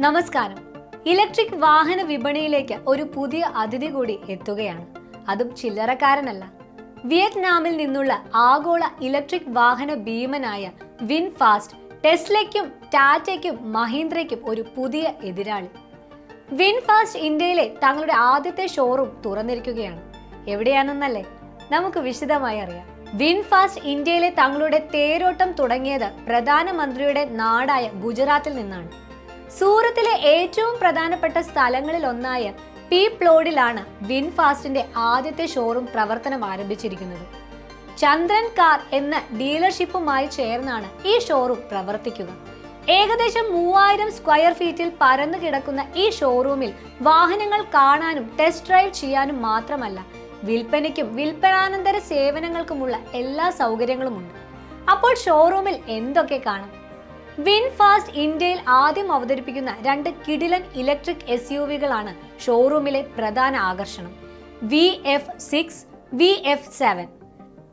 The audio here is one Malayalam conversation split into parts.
നമസ്കാരം. ഇലക്ട്രിക് വാഹന വിപണിയിലേക്ക് ഒരു പുതിയ അതിഥി കൂടി എത്തുകയാണ്. അതും ചില്ലറക്കാരനല്ല. വിയറ്റ്നാമിൽ നിന്നുള്ള ആഗോള ഇലക്ട്രിക് വാഹന ഭീമനായ വിൻഫാസ്റ്റ് ടെസ്ലയ്ക്കും ടാറ്റയ്ക്കും മഹീന്ദ്രയ്ക്കും ഒരു പുതിയ എതിരാളി. വിൻഫാസ്റ്റ് ഇന്ത്യയിലെ തങ്ങളുടെ ആദ്യത്തെ ഷോറൂം തുറന്നിരിക്കുകയാണ്. എവിടെയാണെന്നല്ലേ? നമുക്ക് വിശദമായി അറിയാം. വിൻഫാസ്റ്റ് ഇന്ത്യയിലെ തങ്ങളുടെ തേരോട്ടം തുടങ്ങിയത് പ്രധാനമന്ത്രിയുടെ നാടായ ഗുജറാത്തിൽ നിന്നാണ്. സൂറത്തിലെ ഏറ്റവും പ്രധാനപ്പെട്ട സ്ഥലങ്ങളിൽ ഒന്നായ പീപ്ലോഡിലാണ് വിൻഫാസ്റ്റിന്റെ ആദ്യത്തെ ഷോറൂം പ്രവർത്തനം ആരംഭിച്ചിരിക്കുന്നത്. ചന്ദ്രൻ കാർ എന്ന ഡീലർഷിപ്പുമായി ചേർന്നാണ് ഈ ഷോറൂം പ്രവർത്തിക്കുക. ഏകദേശം മൂവായിരം സ്ക്വയർ ഫീറ്റിൽ പരന്നു കിടക്കുന്ന ഈ ഷോറൂമിൽ വാഹനങ്ങൾ കാണാനും ടെസ്റ്റ് ഡ്രൈവ് ചെയ്യാനും മാത്രമല്ല വിൽപ്പനയ്ക്കും വിൽപ്പനാനന്തര സേവനങ്ങൾക്കുമുള്ള എല്ലാ സൗകര്യങ്ങളുമുണ്ട്. അപ്പോൾ ഷോറൂമിൽ എന്തൊക്കെ കാണാം? വിൻഫാസ്റ്റ് ഇന്ത്യയിൽ ആദ്യം അവതരിപ്പിക്കുന്ന രണ്ട് കിടിലൻ ഇലക്ട്രിക് എസ് യു വികളാണ് ഷോറൂമിലെ പ്രധാന ആകർഷണം. V F six V F seven.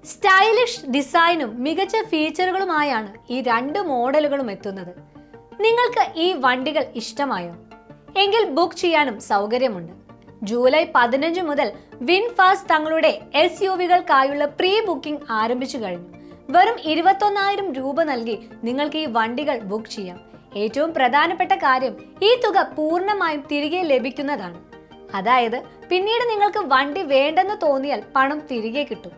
Stylish ഡിസൈനും മികച്ച ഫീച്ചറുകളുമായാണ് ഈ രണ്ട് മോഡലുകളും എത്തുന്നത്. നിങ്ങൾക്ക് ഈ വണ്ടികൾ ഇഷ്ടമായോ? എങ്കിൽ ബുക്ക് ചെയ്യാനും സൗകര്യമുണ്ട്. ജൂലൈ പതിനഞ്ച് മുതൽ വിൻഫാസ്റ്റ് തങ്ങളുടെ എസ് യു വികൾക്കായുള്ള പ്രീ ബുക്കിംഗ് ആരംഭിച്ചു കഴിഞ്ഞു. വെറും ഇരുപത്തൊന്നായിരം രൂപ നൽകി നിങ്ങൾക്ക് ഈ വണ്ടികൾ ബുക്ക് ചെയ്യാം. ഏറ്റവും പ്രധാനപ്പെട്ട കാര്യം ഈ തുക പൂർണമായും തിരികെ ലഭിക്കുന്നതാണ്. അതായത് പിന്നീട് നിങ്ങൾക്ക് വണ്ടി വേണ്ടെന്ന് തോന്നിയാൽ പണം തിരികെ കിട്ടും.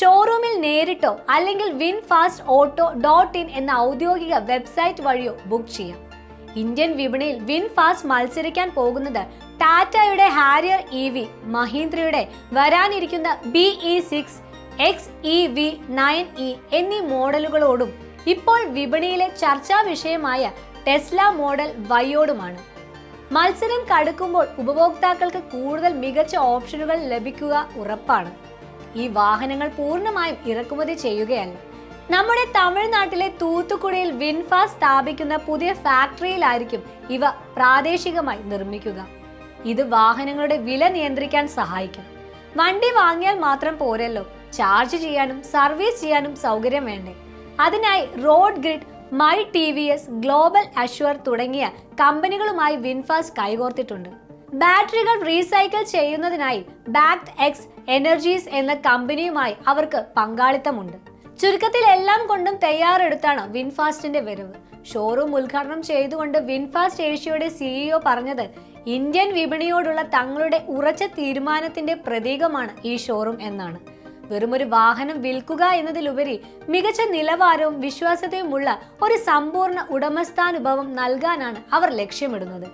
ഷോറൂമിൽ നേരിട്ടോ അല്ലെങ്കിൽ VinFast auto dot in എന്ന ഔദ്യോഗിക വെബ്സൈറ്റ് വഴിയോ ബുക്ക് ചെയ്യാം. ഇന്ത്യൻ വിപണിയിൽ വിൻ ഫാസ്റ്റ് മത്സരിക്കാൻ പോകുന്നത് ടാറ്റയുടെ ഹാരിയർ ഇ വി മഹീന്ദ്രയുടെ വരാനിരിക്കുന്ന B E six X E V nine E എന്നീ മോഡലുകളോടും ഇപ്പോൾ വിപണിയിലെ ചർച്ചാ വിഷയമായ ടെസ്ല മോഡൽ വൈയോടുമാണ്. മത്സരം കടുക്കുമ്പോൾ ഉപഭോക്താക്കൾക്ക് കൂടുതൽ മികച്ച ഓപ്ഷനുകൾ ലഭിക്കുക ഉറപ്പാണ്. ഈ വാഹനങ്ങൾ പൂർണമായും ഇറക്കുമതി ചെയ്യുകയല്ല. നമ്മുടെ തമിഴ്നാട്ടിലെ തൂത്തുക്കുടിയിൽ വിൻഫാ സ്ഥാപിക്കുന്ന പുതിയ ഫാക്ടറിയിലായിരിക്കും ഇവ പ്രാദേശികമായി നിർമ്മിക്കുക. ഇത് വാഹനങ്ങളുടെ വില നിയന്ത്രിക്കാൻ സഹായിക്കും. വണ്ടി വാങ്ങിയാൽ മാത്രം പോരല്ലോ. ചാർജ് ചെയ്യാനും സർവീസ് ചെയ്യാനും സൗകര്യം വേണ്ടേ? അതിനായി road grid my T V S global assure തുടങ്ങിയ കമ്പനികളുമായി വിൻഫാസ് കൈകോർത്തിട്ടുണ്ട്. ബാറ്ററികൾ റീസൈക്കിൾ ചെയ്യുന്നതിനായി ബാക്ട് എക്സ് എനർജീസ് എന്ന കമ്പനിയുമായി അവർക്ക് പങ്കാളിത്തമുണ്ട്. ചുരുക്കത്തിൽ എല്ലാം കൊണ്ടും തയ്യാറെടുത്താണ് വിൻഫാസ്റ്റിന്റെ വരവ്. ഷോറൂം ഉദ്ഘാടനം ചെയ്തുകൊണ്ട് വിൻഫാസ്റ്റ് ഏഷ്യയുടെ സിഇഒ പറഞ്ഞത് ഇന്ത്യൻ വിപണിയോടുള്ള തങ്ങളുടെ ഉറച്ച തീരുമാനത്തിന്റെ പ്രതീകമാണ് ഈ ഷോറൂം എന്നാണ്. വെറുമൊരു വാഹനം വിൽക്കുക എന്നതിലുപരി മികച്ച നിലവാരവും വിശ്വാസ്യതയുമുള്ള ഒരു സമ്പൂർണ ഉടമസ്ഥാനുഭവം നൽകാനാണ് അവർ ലക്ഷ്യമിടുന്നത്.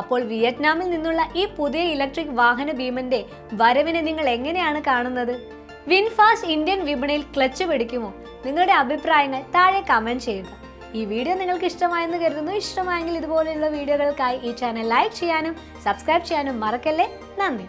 അപ്പോൾ വിയറ്റ്നാമിൽ നിന്നുള്ള ഈ പുതിയ ഇലക്ട്രിക് വാഹന ഭീമന്റെ വരവിനെ നിങ്ങൾ എങ്ങനെയാണ് കാണുന്നത്? വിൻഫാസ്റ്റ് ഇന്ത്യൻ വിപണിയിൽ ക്ലച്ച് പിടിക്കുമോ? നിങ്ങളുടെ അഭിപ്രായങ്ങൾ താഴെ കമന്റ് ചെയ്യുക. ഈ വീഡിയോ നിങ്ങൾക്ക് ഇഷ്ടമായെന്ന് കരുതുന്നു. ഇഷ്ടമായെങ്കിൽ ഇതുപോലെയുള്ള വീഡിയോകൾക്കായി ഈ ചാനൽ ലൈക്ക് ചെയ്യാനും സബ്സ്ക്രൈബ് ചെയ്യാനും മറക്കല്ലേ? നന്ദി.